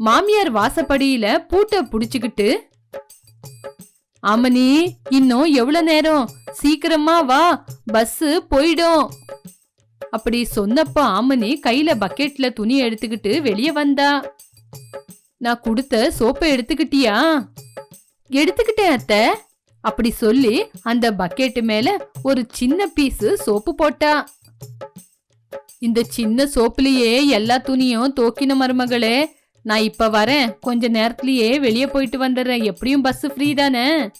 மாமியார் வாசப்படியில பூட்ட புடிச்சுக்கிட்டு ஆமனி இன்னும் எவ்வளவு நேரம்? சீக்கிரமா வா பஸ் போயிடும். அப்படி சொன்னப்ப ஆமனி கையில பக்கெட்ல துணி எடுத்துக்கிட்டு வெளியே வந்தா. நான் கொடுத்த சோப்பை எடுத்துக்கிட்டியா? எடுத்துக்கிட்டேன் அத்தை. அப்படி சொல்லி அந்த பக்கெட்டு மேல ஒரு சின்ன பீஸ் சோப்பு போட்டா. இந்த சின்ன சோப்புலயே எல்லா துணியும் தோக்கின மருமகளே நான் இப்ப வரேன். கொஞ்ச நேரத்திலேயே வெளியே போயிட்டு வந்துடுறேன். எப்படியும் பஸ் ஃப்ரீ தானே?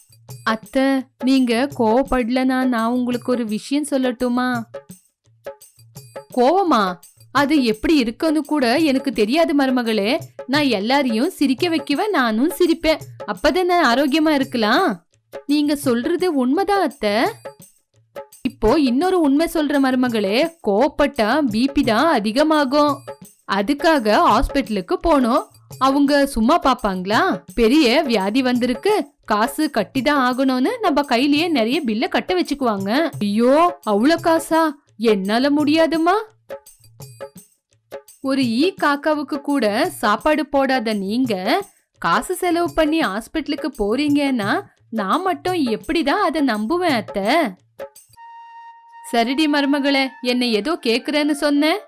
அத்தை நீங்க கோவப்படலனா நான் உங்களுக்கு ஒரு விஷயம் சொல்லட்டுமா? கோவமா? அது எப்படி இருக்குன்னு கூட எனக்கு தெரியாது மருமகளே. நான் எல்லாரையும் சிரிக்க வைக்குவேன் நானும் சிரிப்பேன். அப்பதானே ஆரோக்கியமா இருக்கலாம்? நீங்க சொல்றது உண்மைதான் அத்தை. இப்போ இன்னொரு உண்மை சொல்ற மருமகளே. கோவப்பட்டா பிபி தான் அதிகமாகும். அதுக்காக ஹாஸ்பிட்டலுக்கு போனோம். அவங்க சும்மா பாப்பாங்களா? பெரிய வியாதி வந்திருக்கு. காசு கட்டி தான் ஆகணும்னு நம்ம கையிலேயே நிறைய பில்ல கட்ட வச்சுக்குவாங்க. ஐயோ அவ்வளோ காசா? என்னால முடியாதுமா ஒரு ஈ காக்காவுக்கு கூட சாப்பாடு போடாத நீங்க காசு செலவு பண்ணி ஹாஸ்பிட்டலுக்கு போறீங்கன்னா நான் மட்டும் எப்படிதான் அதை நம்புவேன் அத்தை? சரிடி மருமகளே என்னை ஏதோ கேக்குறேன்னு சொன்னேன்.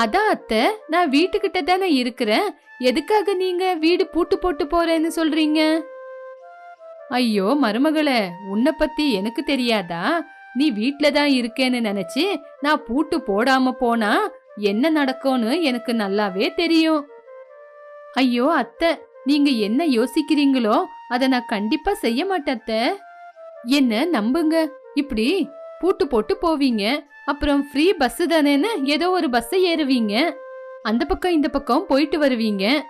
அதான் அத்தை நான் வீட்டுக்கிட்ட தானே இருக்கிறேன். எதுக்காக நீங்க வீடு பூட்டு போட்டு போறேன்னு சொல்றீங்க? ஐயோ மருமகளே உன்னை பத்தி எனக்கு தெரியாதா? நீ வீட்டில தான் இருக்கேன்னு நினைச்சு நான் பூட்டு போடாம போனா என்ன நடக்கும்னு எனக்கு நல்லாவே தெரியும். ஐயோ அத்தை நீங்க என்ன யோசிக்கிறீங்களோ அதை நான் கண்டிப்பா செய்ய மாட்டேன் அத்தை. என்ன நம்புங்க. இப்படி பூட்டு போட்டு போவீங்க. அப்புறம் ஃப்ரீ பஸ் தானேன்னு ஏதோ ஒரு பஸ்ஸை ஏறுவீங்க. அந்த பக்கம் இந்த பக்கம் போயிட்டு வருவீங்க.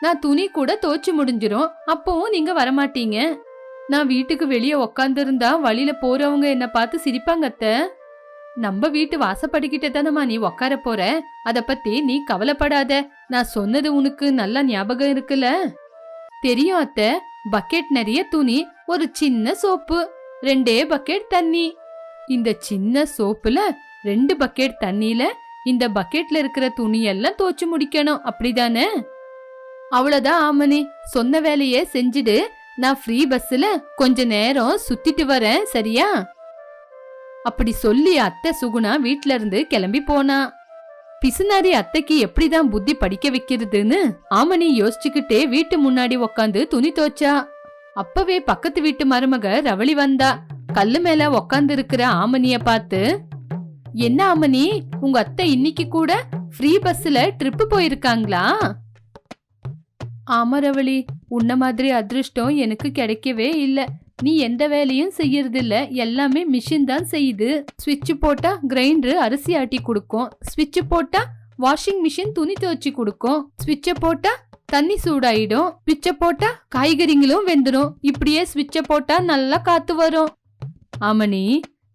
நான் துணி கூட தோச்சு முடிஞ்சிரும். அப்பவும் நீங்க வரமாட்டீங்க. நான் வீட்டுக்கு வெளியே உக்காந்துருந்தா வழியில போறவங்க என்ன பார்த்து சிரிப்பாங்க அத்தை. நம்ம வீட்டு வாசப்படிக்கிட்ட தானம்மா நீ உக்கார போற. அத பத்தி நீ கவலைப்படாத. நான் சொன்னது உனக்கு நல்லா ஞாபகம் இருக்குல்ல? தெரியும் அத்தை. பக்கெட் நிறைய துணி ஒரு சின்ன சோப்பு. ரெண்டே பக்கெட் தண்ணி. இந்த சின்ன சோப்புல ரெண்டு பக்கெட் தண்ணியில இந்த பக்கெட்ல இருக்கிற துணியெல்லாம் தோச்சு முடிக்கணும். அப்படிதானே? அவ்வளவுதான் ஆமணி. சொன்ன வேலையே செஞ்சுடு நான் ஃப்ரீ பஸ்ல கொஞ்ச நேரம் சுத்திட்டு வரேன் சரியா? அப்படி சொல்லி அத்தை சுகுணா வீட்ல இருந்து கிளம்பி போனா. பிசுனாரி அத்தைக்கு எப்படிதான் புத்தி படிக்க வைக்கிறதுன்னு ஆமணி யோசிச்சுக்கிட்டே வீட்டு முன்னாடி உக்காந்து துணி தோச்சா அப்பவே பக்கத்து வீட்டு மருமக ரவளி வந்தா கல்லு மேல உக்காந்து இருக்கிற ஆமணிய பார்த்து என்ன ஆமணி உங்க அத்தை இன்னைக்கு கூட ஃப்ரீ பஸ்ல ட்ரிப் போயிருக்காங்களா? ஆமா ரவளி உன்ன மாதிரி அதிர்ஷ்டம் எனக்கு கிடைக்கவே இல்ல. நீ எந்த வேலையும் செய்யறது இல்ல எல்லாமே மிஷின் தான் செய்யுது. ஸ்விட்ச் போட்டா கிரைண்டர் அரிசி ஆட்டி கொடுக்கும். ஸ்விட்ச் போட்டா வாஷிங் மிஷின் துணி துவச்சி கொடுக்கும். ஸ்விட்ச போட்டா தண்ணி சூடாயிடும். ஸ்விட்ச போட்டா காய்கறிங்களும் வெந்துடும் இப்படியே ஸ்விட்ச போட்டா நல்லா காத்து வரும். ஆமணி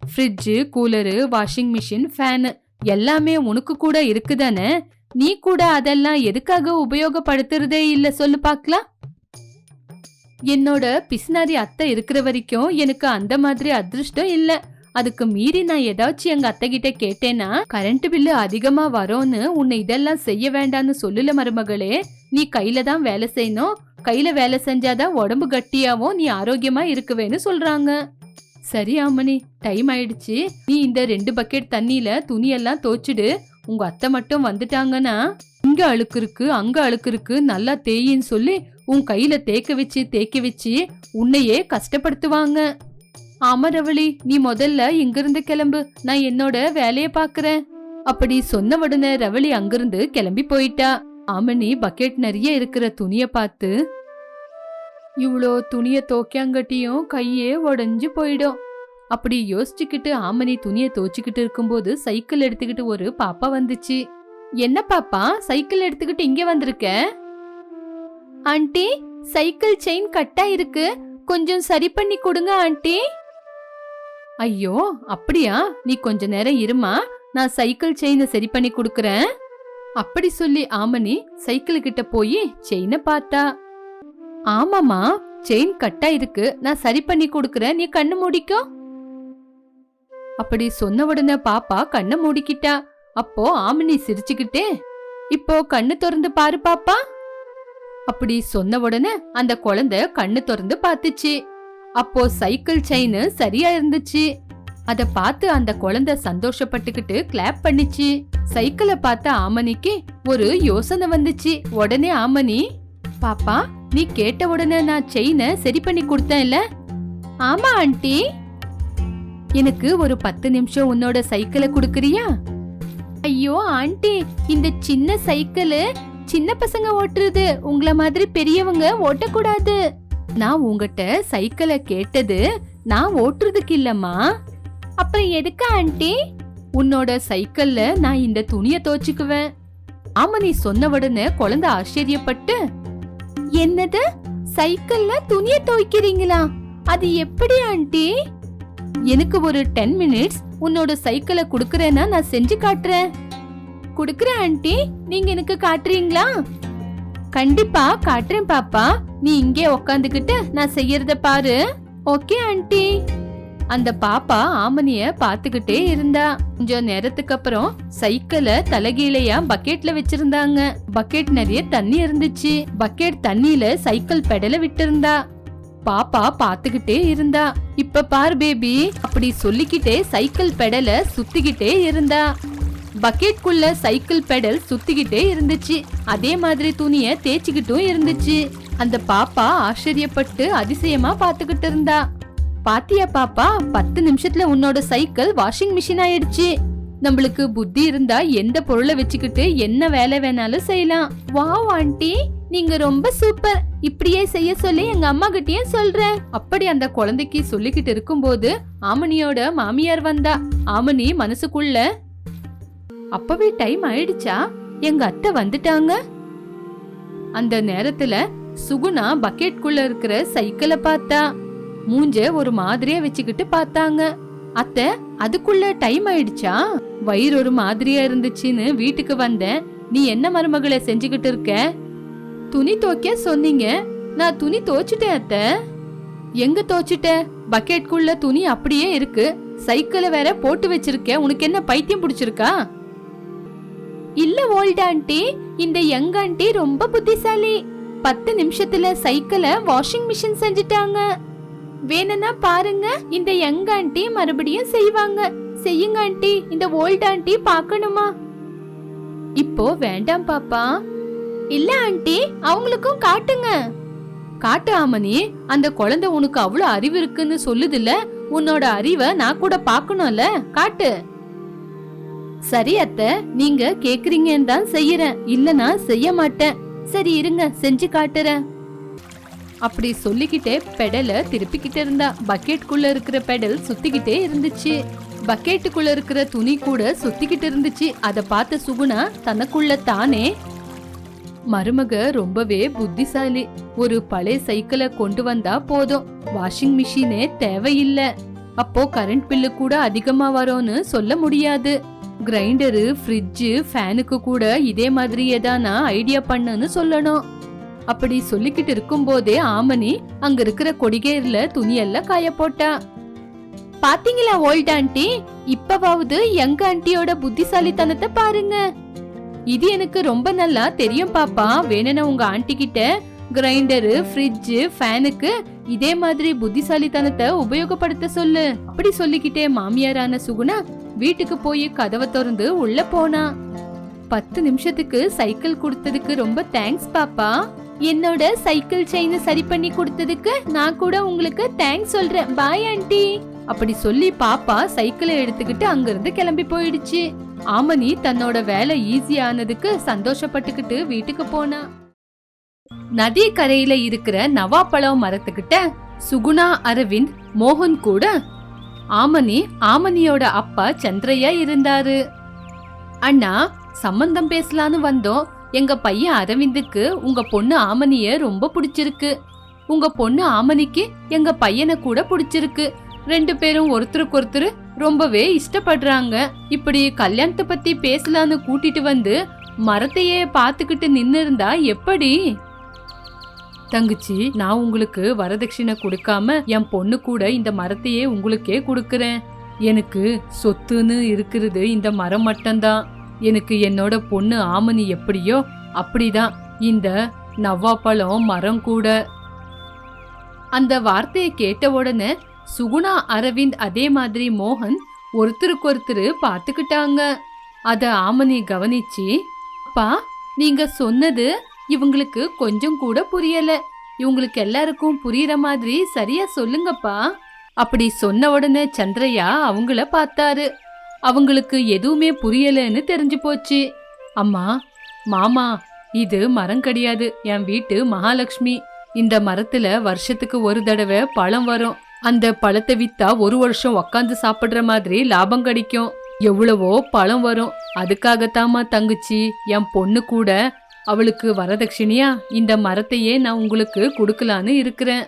fridge cooler washing machine fan எல்லாமே உனக்கு கூட இருக்குதானே? நீ கூட அதெல்லாம் எதுக்காக உபயோகப்படுத்துறதே இல்ல சொல்லு பார்க்கலாம் என்னோட பிசினாரி அத்தை இருக்கிற வரைக்கும் எனக்கு அந்த மாதிரி அதிர்ஷ்டம் இல்ல. அதுக்கு மீறி நான் ஏதாச்சும் எங்க அத்தை கிட்ட கேட்டேன்னா கரண்ட் பில்லு அதிகமா வரும்னு உன்னை இதெல்லாம் செய்ய வேண்டாம்னு சொல்லல மருமகளே. நீ கையில தான் வேலை செய்யணும். கையில வேலை செஞ்சாதான் உடம்பு கட்டியாவும் நீ ஆரோக்கியமா இருக்குவேன்னு சொல்றாங்க. சரி ஆமணி டைம் ஆயிடுச்சு. நீ இந்த ரெண்டு பக்கெட் தண்ணியில துணியெல்லாம் தோச்சிடு உங்க அத்தை மட்டும் வந்துட்டாங்கன்னா இங்க அழுக்கு இருக்கு அங்க அழுக்கு இருக்கு நல்லா தேயின்னு சொல்லி உன் கையில தேக்க வச்சு தேக்க வச்சு உன்னையே கஷ்டப்படுத்துவாங்க. அமரவழி நீ முதல்ல இங்கிருந்து கிளம்பு. நான் என்னோட வேலைய பாக்குறேன் அப்படி சொன்ன உடனே ரவளி அங்கிருந்து கிளம்பி போயிட்டா. அமனி பக்கெட் நிறைய இருக்கிற துணிய பார்த்து இவ்வளோ துணிய தோக்கியாங்கட்டியும் கையே உடஞ்சு போயிடும். அப்படி யோசிச்சுக்கிட்டு ஆமணி துணியை தோச்சுக்கிட்டு இருக்கும்போது சைக்கிள் எடுத்துக்கிட்டு ஒரு பாப்பா வந்துச்சு. என்ன பாப்பா சைக்கிள் எடுத்துக்கிட்டு இங்க வந்திருக்க? ஆண்டி சைக்கிள் செயின் கட்டா இருக்கு. கொஞ்சம் சரி பண்ணி கொடுங்க ஆண்டி. ஐயோ அப்படியா? நீ கொஞ்ச நேரம் இருமா. நான் சைக்கிள் செயினை சரி பண்ணி கொடுக்குறேன். அப்படி சொல்லி ஆமணி சைக்கிள் கிட்ட போய் செயினை பார்த்தா. ஆமாமா செயின் கட்டா இருக்கு. நான் சரி பண்ணி கொடுக்கறேன். நீ கண்ணு மூடிக்கோ. அப்படி சொன்ன உடனே பாப்பா கண்ணை மூடிக்கிட்டா. அப்போ ஆமினி சிரிச்சுக்கிட்டே இப்போ கண்ணு திறந்து பாரு பாப்பா. அப்படி சொன்ன உடனே அந்த குழந்தை கண்ணு திறந்து பார்த்துச்சு. அப்போ சைக்கிள் செயின் சரியா இருந்துச்சு. அத பார்த்து அந்த குழந்தை சந்தோஷப்பட்டுக்கிட்டு கிளாப் பண்ணிச்சு. சைக்கிளை பார்த்த ஆமனிக்கு ஒரு யோசனை வந்துச்சு. உடனே ஆமனி பாப்பா நீ கேட்ட உடனே நான் செயினை சரி பண்ணி கொடுத்தேன்ல? ஆமா ஆண்டி. எனக்கு ஒரு பத்து நிமிஷம் உன்னோட சைக்கிளை கொடுக்குறியா? ஐயோ ஆண்டி இந்த சின்ன சைக்கிள் சின்ன பசங்க ஓட்டுறது. உங்கள மாதிரி பெரியவங்க ஓட்டக்கூடாது. நான் உங்ககிட்ட சைக்கிளை கேட்டது நான் ஓட்டுறதுக்கு இல்லம்மா. அப்புறம் எதுக்கு ஆண்டி? உன்னோட சைக்கிள்ல நான் இந்த துணியை துவச்சுக்குவேன். ஆமா நீ சொன்ன உடனே குழந்தை ஆச்சரியப்பட்டு என்னது? சைக்கிள்ல துணியை துவைக்கிறீங்களா? அது எப்படி ஆண்டி? எனக்கு ஒரு டென் மினிட்ஸ் உன்னோட சைக்கிளை குடுக்கறேன்னா நான் செஞ்சு காட்டுறேன். குடுக்கறேன் ஆண்டி நீங்க எனக்கு காட்டுறீங்களா? கண்டிப்பா காட்டுறேன் பாப்பா. நீ இங்கே உக்காந்துக்கிட்டு நான் செய்யறத பாரு. Okay aunty. அந்த பாப்பா ஆமனிய பாத்துக்கிட்டே இருந்தா. கொஞ்ச நேரத்துக்கு அப்புறம் சைக்கிளை தலகீழையா பக்கெட்ல வச்சிருந்தாங்க. பக்கெட் நிறைய தண்ணி இருந்துச்சு. பக்கெட் தண்ணியில சைக்கிள் பெடல விட்டிருந்தா. பாப்பா பாத்துக்கிட்டே இருந்தா. இப்ப பார் பேபி அப்படி சொல்லிக்கிட்டே சைக்கிள் பெடல சுத்திக்கிட்டே இருந்தா. பக்கெட்குள்ள சைக்கிள் பெடல் சுத்திக்கிட்டே இருந்துச்சு. அதே மாதிரி துணிய தேய்ச்சிக்கிட்டும் இருந்துச்சு. அந்த பாப்பா ஆச்சரியப்பட்டு அதிசயமா பாத்துக்கிட்டு இருந்தா. பாத்தியா பாப்பா பத்து நிமிஷத்துல உன்னோட சைக்கிள் வாஷிங் மிஷின் ஆயிடுச்சு. நம்மளுக்கு புத்தி இருந்தா எந்த பொருளை வச்சுக்கிட்டு என்ன வேலை வேணாலும் செய்யலாம். வாவ் ஆண்டி நீங்க ரொம்ப சூப்பர் இப்படியே செய்ய சொல்லி எங்க அம்மா கிட்டயும் சொல்றேன். அப்படி அந்த குழந்தைக்கு சொல்லிக்கிட்டு இருக்கும்போது ஆமனியோட மாமியார் வந்தா. ஆமனி மனசுக்குள்ள அப்பவே டைம் ஆயிடுச்சா? எங்க அத்தை வந்துட்டாங்க. அந்த நேரத்துல சுகுணா பக்கெட்குள்ள இருக்கிற சைக்கிளை பார்த்தா மூஞ்ச ஒரு மாதிரியா வச்சுக்கிட்டு பார்த்தாங்க. அத்தை அதுக்குள்ள டைம் ஆயிடுச்சா? வயிறு ஒரு மாதிரியா இருந்துச்சுன்னு வீட்டுக்கு வந்தேன். நீ என்ன மருமகளை செஞ்சுக்கிட்டு இருக்க? துணி துவைக்க சொன்னீங்க. நான் துணி துவைச்சிட்டேன் அத்தை. எங்க துவைச்சிட்ட? பக்கெட்குள்ள துணி அப்படியே இருக்கு. சைக்கிளை வேற போட்டு வச்சிருக்க. உனக்கு என்ன பைத்தியம் பிடிச்சிருக்கா? இல்ல ஓல்ட் ஆண்டி இந்த யங் ஆண்டி ரொம்ப புத்திசாலி. பத்து நிமிஷத்துல சைக்கிளை வாஷிங் மிஷின் செஞ்சுட்டாங்க. வேணும்னா பாருங்க இந்த யங் ஆண்டி மறுபடியும் செய்வாங்க. செய்யுங்க ஆண்டி இந்த ஓல்ட் ஆண்டி பார்க்கணுமா? இப்போ வேண்டாம் பாப்பா. இல்ல ஆண்டி அவங்களுக்கும் காட்டுங்க. காட்டு ஆமனி அந்த குழந்தை உனக்கு அவ்வளவு அறிவு இருக்குன்னு சொல்லுதுல்ல? உன்னோட அறிவை நான் கூட பார்க்கணும்ல? காட்டு. சரி அத்தை நீங்க கேக்குறீங்கன்னு தான் செய்யறேன். இல்லனா செய்ய மாட்டேன். சரி இருங்க செஞ்சு காட்டுறேன். அப்படி சொல்லிக்கிட்டே பெடல திருப்பிக்கிட்டு இருந்தா. பக்கெட்டுக்குள்ள இருக்கிற பெடல் சுத்திக்கிட்டே இருந்துச்சு. பக்கெட்டுக்குள்ள இருக்கிற துணி கூட சுத்திக்கிட்டு இருந்துச்சு. அத பார்த்த சுகுணா தனக்குள்ள தானே. மருமக ரொம்பவே புத்திசாலி. ஒரு பழைய சைக்கிளை கொண்டு வந்தா போதும். வாஷிங் மிஷினே தேவையில்லை. அப்போ கரண்ட் பில்லு கூட அதிகமா வரும்னு சொல்ல முடியாது. கிரைண்டரு ஃப்ரிட்ஜு ஃபேனுக்கு கூட இதே மாதிரியே தான் ஐடியா பண்ணுன்னு சொல்லணும். அப்படி சொல்லிக்கிட்டு இருக்கும்போதே ஆமனி அங்க இருக்கிற கொடிகேர்ல துணியெல்லாம் காய போட்டா. பாத்தீங்களா ஓல்ட் ஆண்டி? இப்பவாவது எங்க ஆண்டியோட புத்திசாலித்தனத்தை பாருங்க. இது எனக்கு ரொம்ப நல்லா தெரியும் பாப்பா. வேணும்னா உங்க ஆண்டி கிட்ட கிரைண்டரு ஃப்ரிட்ஜு ஃபேனுக்கு இதே மாதிரி புத்திசாலித்தனத்தை உபயோகப்படுத்த சொல்லு. அப்படி சொல்லிக்கிட்டே மாமியாரான சுகுணா வீட்டுக்கு போய் கதவை திறந்து உள்ள போனா. பத்து நிமிஷத்துக்கு சைக்கிள் கொடுத்ததுக்கு ரொம்ப தேங்க்ஸ் பாப்பா. என்னோட சைக்கிள் செயின் சரி பண்ணி கொடுத்ததுக்கு நான் கூட உங்களுக்கு தேங்க்ஸ் சொல்றேன். பாய் ஆண்டி அப்படி சொல்லி பாப்பா சைக்கிளை எடுத்துக்கிட்டு அங்கிருந்து கிளம்பி போயிடுச்சு. ஆமனி தன்னோட வேலை ஈஸி ஆனதுக்கு சந்தோஷப்பட்டுக்கிட்டு வீட்டுக்கு போனா. நதி கரையில இருக்கிற நவாப்பழம் மரத்துக்கிட்ட சுகுணா அரவிந்த் மோகன் கூட ஆமனி ஆமனியோட அப்பா சந்திரையா இருந்தாரு. அண்ணா சம்பந்தம் பேசலான்னு வந்தோம். எங்க பையன் அரவிந்துக்கு உங்க பொண்ணு ஆமனிய ரொம்ப பிடிச்சிருக்கு. உங்க பொண்ணு ஆமனிக்கு எங்க பையனை கூட பிடிச்சிருக்கு. ரெண்டு பேரும் ஒருத்தருக்கு ஒருத்தர் ரொம்பவே இஷ்டப்படுறாங்க. இப்படி கல்யாணத்தை பத்தி பேசலான்னு கூட்டிட்டு வந்து மரத்தையே பார்த்துக்கிட்டு நின்னு இருந்தா எப்படி? தங்கச்சி நான் உங்களுக்கு வரதட்சணை கொடுக்காம என் பொண்ணு கூட இந்த மரத்தையே உங்களுக்கே கொடுக்கறேன். எனக்கு சொத்துன்னு இருக்கிறது இந்த மரம் மட்டும்தான். எனக்கு என்னோட பொண்ணு ஆமனி எப்படியோ அப்படிதான். இந்த நவ்வாப்பழம் மரம் கூட. அந்த வார்த்தையை கேட்ட உடனே சுகுணா அரவிந்த் அதே மாதிரி மோகன் ஒருத்தருக்கொருத்தர் பார்த்துக்கிட்டாங்க. அதை ஆமணி கவனிச்சு அப்பா நீங்க சொன்னது இவங்களுக்கு கொஞ்சம் கூட புரியல. இவங்களுக்கு எல்லாருக்கும் புரியுற மாதிரி சரியா சொல்லுங்கப்பா. அப்படி சொன்ன உடனே சந்திரையா அவங்கள பார்த்தாரு. அவங்களுக்கு எதுவுமே புரியலன்னு தெரிஞ்சு போச்சு. அம்மா மாமா இது மரம் கிடையாது. என் வீட்டு மகாலட்சுமி. இந்த மரத்துல வருஷத்துக்கு ஒரு தடவை பழம் வரும். அந்த பழத்தை வித்தா ஒரு வருஷம் உக்காந்து சாப்பிடுற மாதிரி லாபம் கிடைக்கும். எவ்வளவோ பழம் வரும். அதுக்காகத்தாம்மா தங்குச்சி என் பொண்ணு கூட அவளுக்கு வரதட்சணையா இந்த மரத்தையே நான் உங்களுக்கு கொடுக்கலான்னு இருக்கிறேன்.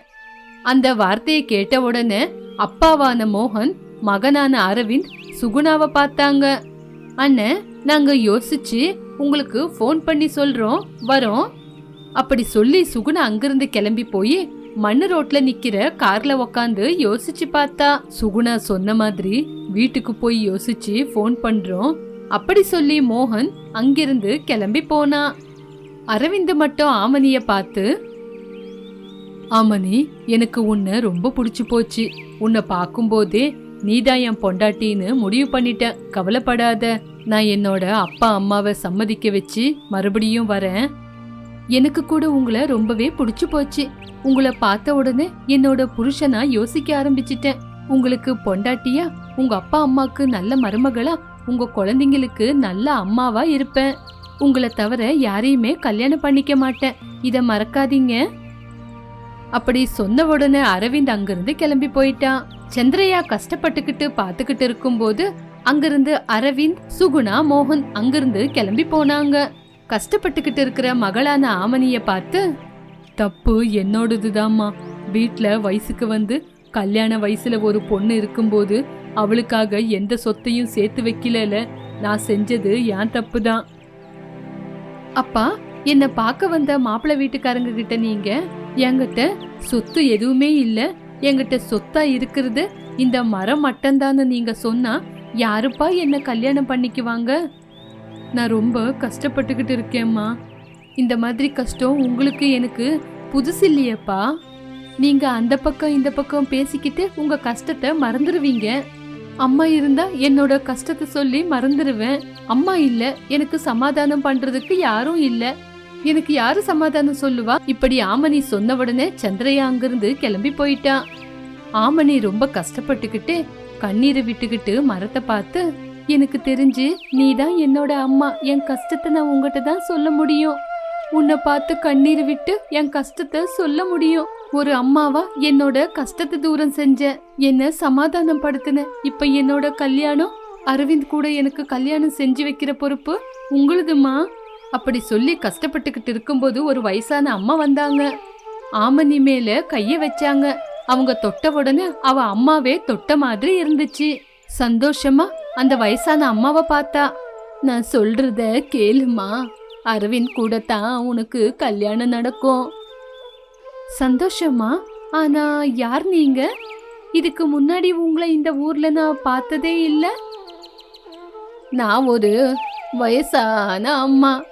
அந்த வார்த்தையை கேட்ட உடனே அப்பாவான மோகன் மகனான அரவிந்த் சுகுணாவை பார்த்தாங்க. அண்ணன் நாங்க யோசிச்சு உங்களுக்கு ஃபோன் பண்ணி சொல்றோம் வரோம். அப்படி சொல்லி சுகுணா அங்கிருந்து கிளம்பி போய் மண்ணு ரோட்ல நிக்கிற கார்ல உக்காந்து யோசிச்சு பார்த்தா. சுகுணா சொன்ன மாதிரி வீட்டுக்கு போய் யோசிச்சு ஃபோன் பண்றோம். அப்படி சொல்லி மோகன் அங்கிருந்து கிளம்பி போனா. அரவிந்த் மட்டும் ஆமனிய பார்த்து ஆமனி எனக்கு உன்னை ரொம்ப பிடிச்சி போச்சு. உன்னை பார்க்கும்போதே நீதான் என் பொண்டாட்டின்னு முடிவு பண்ணிட்டேன் கவலைப்படாத. நான் என்னோட அப்பா அம்மாவை சம்மதிக்க வச்சு மறுபடியும் வரேன். எனக்கு கூட உங்களை ரொம்பவே பிடிச்சு போச்சு. உங்களை பார்த்த உடனே என்னோட புருஷனா யோசிக்க ஆரம்பிச்சிட்டேன். உங்களுக்கு பொண்டாட்டியா? உங்க அப்பா அம்மாக்கு நல்ல மருமகளா? உங்க குழந்தைங்களுக்கு நல்ல அம்மாவா இருப்பேன். உங்களை தவிர யாரையுமே கல்யாணம் பண்ணிக்க மாட்டேன். இதை மறக்காதீங்க. அப்படி சொன்ன உடனே அரவிந்த் அங்கிருந்து கிளம்பி போயிட்டான். சந்திரையா கஷ்டப்பட்டுக்கிட்டு பாத்துக்கிட்டு இருக்கும்போது அங்கிருந்து அரவிந்த் சுகுணா மோகன் அங்கிருந்து கிளம்பி போனாங்க. கஷ்டப்பட்டுக்கிட்டு இருக்கிற மகளான ஆமனிய பார்த்து தப்பு என்னோடதுதாம்மா. வீட்ல வயசுக்கு வந்து கல்யாண வயசுல ஒரு பொண்ணு இருக்கும்போது அவளுக்காக எந்த சொத்தையும் சேர்த்து வைக்கலல. நான் செஞ்சது என் தப்பு தான் அப்பா என்னை பார்க்க வந்த மாப்பிள்ளை வீட்டுக்காரங்க கிட்ட நீங்க? என்கிட்ட சொத்து எதுவுமே இல்ல. என்கிட்ட சொத்தா இருக்கிறது இந்த மரம் மட்டும்தான்னு நீங்க சொன்னா யாருப்பா என்ன கல்யாணம் பண்ணிக்குவாங்க? நான் ரொம்ப கஷ்டப்பட்டுக்கிட்டு இருக்கேம்மா. இந்த மாதிரி கஷ்டம் உங்களுக்கு எனக்கு புதுசு இல்லையேப்பா. நீங்க அந்த பக்கம் இந்த பக்கம் பேசிக்கிட்டு உங்க கஷ்டத்தை மறந்துடுவீங்க அம்மா இருந்தா என்னோட கஷ்டத்தை சொல்லி மறந்துடுவேன் அம்மா இல்ல எனக்கு சமாதானம் பண்றதுக்கு யாரும் இல்லை. எனக்கு யாரு சமாதானம் சொல்லுவா? இப்படி ஆமணி சொன்ன உடனே சந்திரையா அங்கிருந்து கிளம்பி போயிட்டான் ஆமணி ரொம்ப கஷ்டப்பட்டுக்கிட்டு கண்ணீரை விட்டுக்கிட்டு மரத்தை பார்த்து எனக்கு தெரிஞ்சு நீதான் என்னோட அம்மா. என் கஷ்டத்தை நான் உங்ககிட்ட தான் சொல்ல முடியும். உன்னை பார்த்து கண்ணீர் விட்டு என் கஷ்டத்தை சொல்ல முடியும். ஒரு அம்மாவா என்னோட கஷ்டத்தை தூரம் செஞ்ச என்ன சமாதானம் படுத்தின இப்ப என்னோட கல்யாணம்? அரவிந்த் கூட எனக்கு கல்யாணம் செஞ்சு வைக்கிற பொறுப்பு உங்களுதுமா? அப்படி சொல்லி கஷ்டப்பட்டுக்கிட்டு இருக்கும்போது ஒரு வயசான அம்மா வந்தாங்க. ஆமணி மேல கைய வச்சாங்க. அவங்க தொட்ட உடனே அவ அம்மாவே தொட்ட மாதிரி இருந்துச்சு. சந்தோஷமா அந்த வயசான அம்மாவை பார்த்தா. நான் சொல்றத கேளுமா. அரவிந்த் கூட தான் உனக்கு கல்யாணம் நடக்கும். சந்தோஷமா? ஆனா யார் நீங்க? இதுக்கு முன்னாடி உங்களை இந்த ஊர்ல நான் பார்த்ததே இல்லை. நான் ஒரு வயசான அம்மா.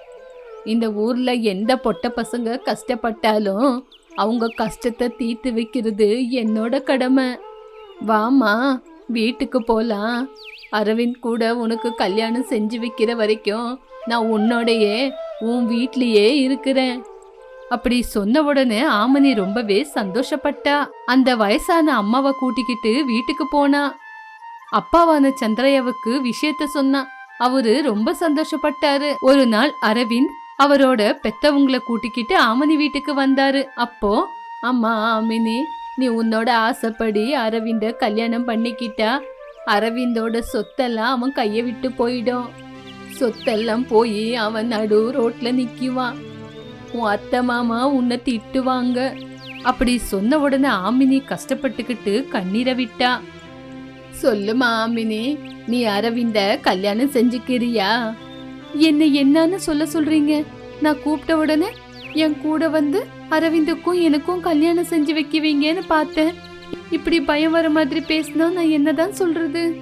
இந்த ஊர்ல எந்த பொட்ட பசங்க கஷ்டப்பட்டாலும் அவங்க கஷ்டத்தை தீர்த்து வைக்கிறது என்னோட கடமை. வாமா வீட்டுக்கு போலாம். அரவிந்த் கூட உனக்கு கல்யாணம் செஞ்சு வைக்கிற வரைக்கும் நான் உன்னோடையே உன் வீட்லேயே இருக்கிறேன். அப்படி சொன்ன உடனே ஆமனி ரொம்பவே சந்தோஷப்பட்டா. அந்த வயசான அம்மாவை கூட்டிக்கிட்டு வீட்டுக்கு போனா. அப்பாவான சந்திரையாவுக்கு விஷயத்த சொன்னா. அவரு ரொம்ப சந்தோஷப்பட்டாரு. ஒரு நாள் அரவிந்த் அவரோட பெத்தவங்களை கூட்டிக்கிட்டு ஆமனி வீட்டுக்கு வந்தாரு. அப்போ அம்மா ஆமினி நீ உன்னோட ஆசைப்படி அரவிந்த கல்யாணம் பண்ணிக்கிட்டா அரவிந்தோட சொத்தெல்லாம் அவன் கையை விட்டு போயிடும். சொத்தெல்லாம் போய் அவன் நடு ரோட்ல நிக்குவான். உன் அத்தை மாமா உன்னை திட்டுவாங்க. அப்படி சொன்ன உடனே ஆமினி கஷ்டப்பட்டுக்கிட்டு கண்ணீரை விட்டா. சொல்லுமா ஆமினி நீ அரவிந்த கல்யாணம் செஞ்சுக்கிறியா? என்ன என்னன்னு சொல்ல சொல்றீங்க? நான் கூப்பிட்ட உடனே என் கூட வந்து அரவிந்துக்கும் எனக்கும் கல்யாணம் செஞ்சு வைக்குவீங்கன்னு பார்த்தேன். இப்படி பயம் வர மாதிரி பேசினா நான் என்னதான் சொல்றது?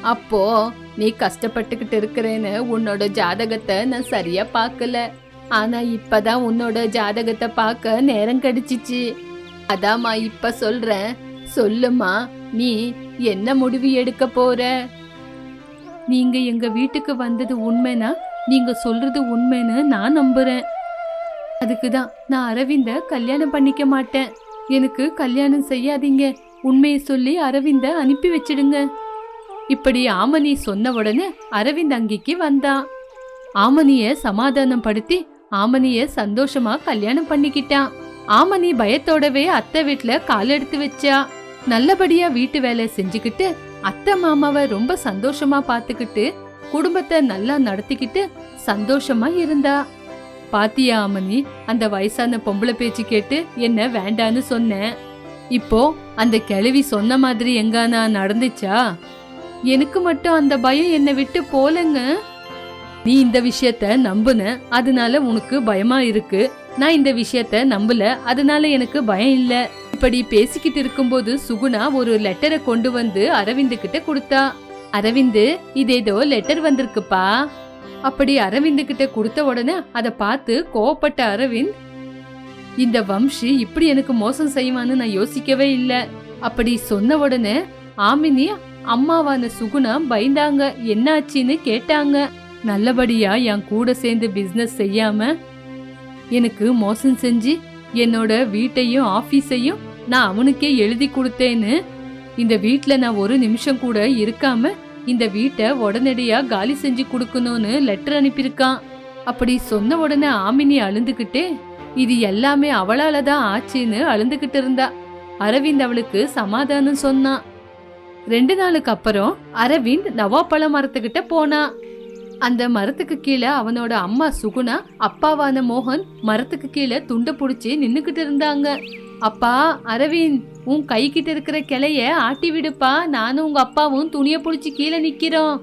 அப்போ நீ கஷ்டப்பட்டுக்கிட்டு இருக்கிறேன்னு உன்னோட ஜாதகத்தை நான் சரியா பார்க்கல. ஆனா இப்பதான் உன்னோட ஜாதகத்தை பார்க்க நேரம் கிடைச்சிச்சு. அதாம்மா இப்ப சொல்றேன். சொல்லுமா நீ என்ன முடிவு எடுக்க போற? நீங்க எங்க வீட்டுக்கு வந்தது உண்மைனா நீங்க சொல்றது உண்மைன்னு நான் நம்புறேன். அதுக்கு தான் நான் அரவிந்த கல்யாணம் பண்ணிக்க மாட்டேன். எனக்கு கல்யாணம் செய்யாதீங்க. உண்மையை சொல்லி அரவிந்த அனுப்பி வச்சிடுங்க. இப்படி ஆமனி சொன்ன உடனே அரவிந்த் அங்கிக்கு வந்தான் ஆமனிய சமாதானம் படுத்தி ஆமனிய சந்தோஷமா கல்யாணம் பண்ணிக்கிட்டான் ஆமனி பயத்தோடவே அத்தை வீட்டில் கால் எடுத்து வச்சா. நல்லபடியா வீட்டு வேலை செஞ்சுக்கிட்டு அத்தை மாமாவை ரொம்ப சந்தோஷமா பாத்துக்கிட்டு குடும்பத்தை நல்லா நடத்திக்கிட்டு சந்தோஷமா இருந்தா. பாத்தியா ஆமனி அந்த வயசான பொம்பளை பேச்சு கேட்டு என்ன வேண்டான்னு சொன்னேன். இப்போ அந்த கிழவி சொன்ன மாதிரி எங்கானா நடந்துச்சா? எனக்கு மட்டும் அந்த பயம் என்னை விட்டு போலங்க. நீ இந்த விஷயத்த நம்புன அதனால உனக்கு பயமா இருக்கு. நான் இந்த விஷயத்த நம்பல அதனால எனக்கு பயம் இல்லை. இப்படி பேசிக்கிட்டு இருக்கும்போது சுகுணா ஒரு லெட்டரை கொண்டு வந்து அரவிந்து கிட்ட கொடுத்தா. அரவிந்த் இதேதோ லெட்டர் வந்திருக்குப்பா. அப்படி அரவிந்து கிட்ட கொடுத்த உடனே அதை பார்த்து கோவப்பட்ட அரவிந்த் இந்த வம்ஷி இப்படி எனக்கு மோசம் செய்வான்னு நான் யோசிக்கவே இல்லை. அப்படி சொன்ன உடனே ஆமினி அம்மாவான சுகுணா பயந்தாங்க. என்னாச்சுன்னு கேட்டாங்க. நல்லபடியா என் கூட சேர்ந்து பிசினஸ் செய்யாம எனக்கு மோசம் செஞ்சு என்னோட வீட்டையும் ஆபீஸையும் நான் அவனுக்கே எழுதி கொடுத்தேன்னு. இந்த வீட்டில் நான் ஒரு நிமிஷம் கூட இருக்காம இந்த வீட்டை உடனடியா காலி செஞ்சு கொடுக்கணும்னு லெட்டர் அனுப்பியிருக்கான். அப்படி சொன்ன உடனே ஆமினி அழுந்துகிட்டே இது எல்லாமே அவளால தான் ஆச்சுன்னு அழுந்துகிட்டு இருந்தா. அரவிந்த் அவளுக்கு சமாதானம் சொன்னான். ரெண்டு நாளுக்கு அப்புறம் அரவிந்த் நவாப்பழ மரத்துக்கிட்ட போனான். அந்த மரத்துக்கு கீழே அவனோட அம்மா சுகுணா அப்பாவான மோகன் மரத்துக்கு கீழே துண்டை பிடிச்சி நின்னுக்கிட்டு இருந்தாங்க. அப்பா அரவிந்த் உன் கை கிட்ட இருக்கிற கிளைய ஆட்டி விடுப்பா. நானும் உங்க அப்பாவும் துணியை பிடிச்சி கீழே நிக்கிறோம்.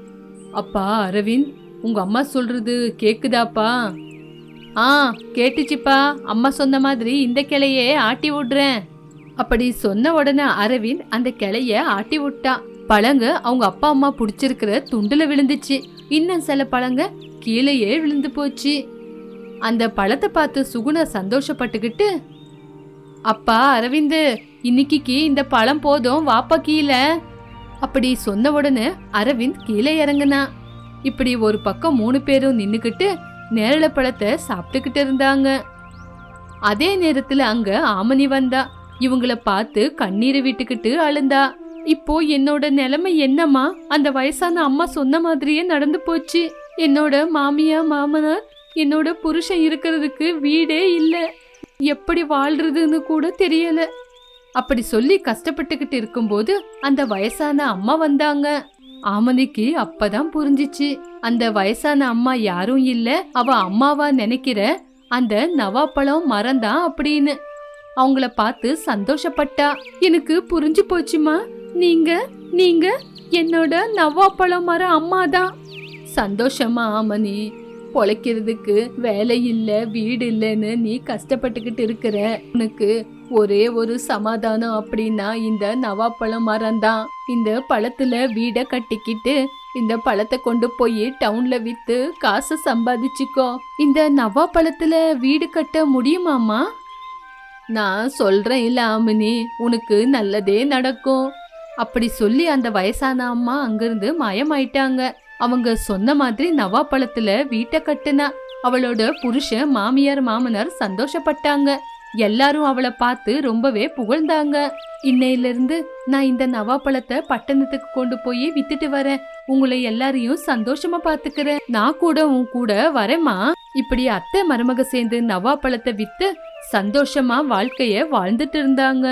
அப்பா அரவிந்த் உங்க அம்மா சொல்றது கேக்குதாப்பா? ஆ கேட்டுச்சுப்பா. அம்மா சொன்ன மாதிரி இந்த கிளையே ஆட்டி விடுறேன். அப்படி சொன்ன உடனே அரவிந்த் அந்த கிளைய ஆட்டி விட்டான் பழங்கு அவங்க அப்பா அம்மா பிடிச்சிருக்கிற துண்டுல விழுந்துச்சு. இன்னும் சில பழங்க கீழேயே விழுந்து போச்சு. அந்த பழத்தை பார்த்து சுகுணா சந்தோஷப்பட்டுக்கிட்டு அப்பா அரவிந்து இன்னைக்கு இந்த பழம் போதும் வாப்பா கீழே. அப்படி சொன்ன உடனே அரவிந்த் கீழே இறங்குனா. இப்படி ஒரு பக்கம் மூணு பேரும் நின்னுக்கிட்டு நேரள பழத்தை சாப்பிட்டுக்கிட்டு இருந்தாங்க. அதே நேரத்துல அங்க ஆமனி வந்தா. இவங்கள பார்த்து கண்ணீரை விட்டுக்கிட்டு அழுந்தா. இப்போ என்னோட நிலைமை என்னம்மா? அந்த வயசான அம்மா சொன்ன மாதிரியே நடந்து போச்சு. என்னோட மாமியா மாமனார் என்னோட புருஷன் இருக்கிறதுக்கு வீடே இல்லை. எப்படி வாழ்றதுன்னு கூட தெரியல. அப்படி சொல்லி கஷ்டப்பட்டுக்கிட்டு இருக்கும்போது அந்த வயசான அம்மா வந்தாங்க. ஆமனிக்கு அப்பதான் புரிஞ்சிச்சு. அந்த வயசான அம்மா யாரும் இல்ல. அவ அம்மாவா நினைக்கிற அந்த நவாப்பழம் மரந்தான் அப்படின்னு. அவங்கள பார்த்து சந்தோஷப்பட்டா. எனக்கு புரிஞ்சு போச்சுமா நீங்க நீங்க என்னோட நவாப்பழம் மரம் அம்மா தான் சந்தோஷமா ஆமனி பொழைக்கிறதுக்கு வேலை இல்ல வீடு இல்லைன்னு நீ கஷ்டப்பட்டுக்கிட்டு இருக்கிற. உனக்கு ஒரே ஒரு சமாதானம் அப்படின்னா இந்த நவாப்பழம் மரம் தான் இந்த பழத்துல வீடை கட்டிக்கிட்டு இந்த பழத்தை கொண்டு போய் டவுன்ல வித்து காசு சம்பாதிச்சுக்கோ. இந்த நவாப்பழத்துல வீடு கட்ட முடியுமாமா நான் சொல்றேன் இல்ல ஆமினி உனக்கு நல்லதே நடக்கும். அப்படி சொல்லி அந்த வயசான அம்மா அங்கிருந்து மாயமாயிட்டாங்க. அவங்க சொன்ன மாதிரி நவாப்பழத்துல வீட்டை கட்டுனா அவளோட புருஷன் மாமியார் மாமனார் சந்தோஷப்பட்டாங்க. எல்லாரும் அவளை பார்த்து ரொம்பவே புகழ்ந்தாங்க. இன்னையில இருந்து நான் இந்த நவாப்பழத்தை பட்டணத்துக்கு கொண்டு போய் வித்துட்டு வரேன். உங்களை எல்லாரையும் சந்தோஷமா பாத்துக்கிறேன் நான் கூட உன் கூட வரேம்மா. இப்படி அத்தை மருமக சேர்ந்து நவாப்பழத்தை வித்து சந்தோஷமா வாழ்க்கைய வாழ்ந்துட்டு இருந்தாங்க.